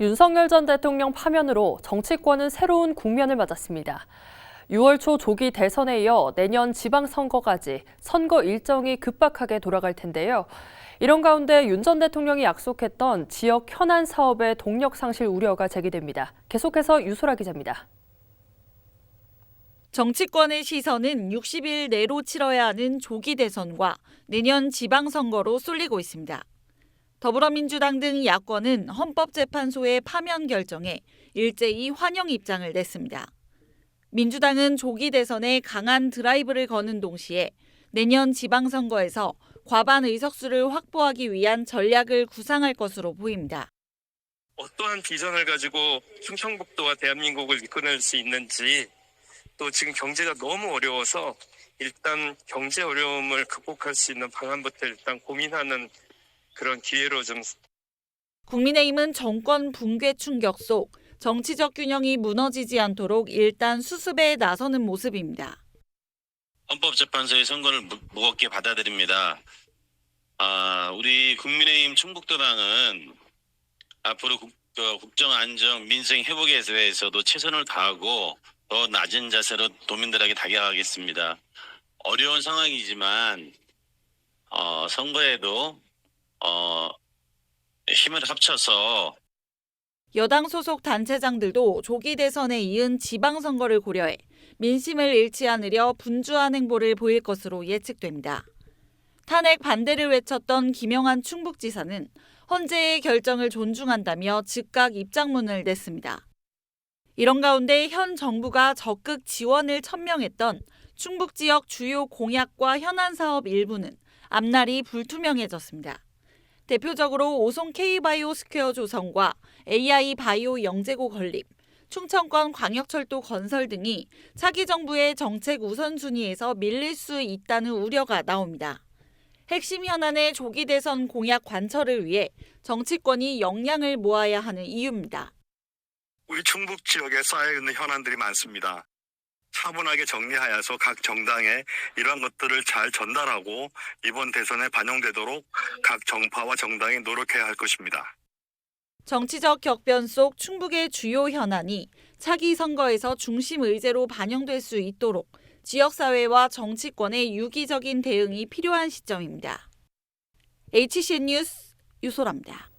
윤석열 전 대통령 파면으로 정치권은 새로운 국면을 맞았습니다. 6월 초 조기 대선에 이어 내년 지방선거까지 선거 일정이 급박하게 돌아갈 텐데요. 이런 가운데 윤 전 대통령이 약속했던 지역 현안 사업의 동력 상실 우려가 제기됩니다. 계속해서 유소라 기자입니다. 정치권의 시선은 60일 내로 치러야 하는 조기 대선과 내년 지방선거로 쏠리고 있습니다. 더불어민주당 등 야권은 헌법재판소의 파면 결정에 일제히 환영 입장을 냈습니다. 민주당은 조기 대선에 강한 드라이브를 거는 동시에 내년 지방선거에서 과반 의석수를 확보하기 위한 전략을 구상할 것으로 보입니다. 어떠한 비전을 가지고 충청북도와 대한민국을 이끌어낼 수 있는지 또 지금 경제가 너무 어려워서 일단 경제 어려움을 극복할 수 있는 방안부터 일단 고민하는 그런 기회로 좀 국민의힘은 정권 붕괴 충격 속 정치적 균형이 무너지지 않도록 일단 수습에 나서는 모습입니다. 헌법재판소의 선거를 무, 무겁게 받아들입니다. 아, 우리 국민의힘 충북도당은 앞으로 국, 어, 국정 안정 민생 회복에 대해서도 최선을 다하고 더 낮은 자세로 도민들에게 다가가겠습니다. 어려운 상황이지만 어, 선거에도 어, 힘을 합쳐서 여당 소속 단체장들도 조기 대선에 이은 지방선거를 고려해 민심을 잃지 않으려 분주한 행보를 보일 것으로 예측됩니다. 탄핵 반대를 외쳤던 김영한 충북지사는 헌재의 결정을 존중한다며 즉각 입장문을 냈습니다. 이런 가운데 현 정부가 적극 지원을 천명했던 충북 지역 주요 공약과 현안 사업 일부는 앞날이 불투명해졌습니다. 대표적으로 오송 K바이오 스퀘어 조성과 AI 바이오 영재고 건립, 충청권 광역철도 건설 등이 차기 정부의 정책 우선순위에서 밀릴 수 있다는 우려가 나옵니다. 핵심 현안의 조기 대선 공약 관철을 위해 정치권이 역량을 모아야 하는 이유입니다. 우리 충북 지역에 쌓여 있는 현안들이 많습니다. 차분하게 정리하여서 각 정당에 이러한 것들을 잘 전달하고 이번 대선에 반영되도록 각 정파와 정당이 노력해야 할 것입니다. 정치적 격변 속 충북의 주요 현안이 차기 선거에서 중심 의제로 반영될 수 있도록 지역사회와 정치권의 유기적인 대응이 필요한 시점입니다. HCN 뉴스 유소라입니다.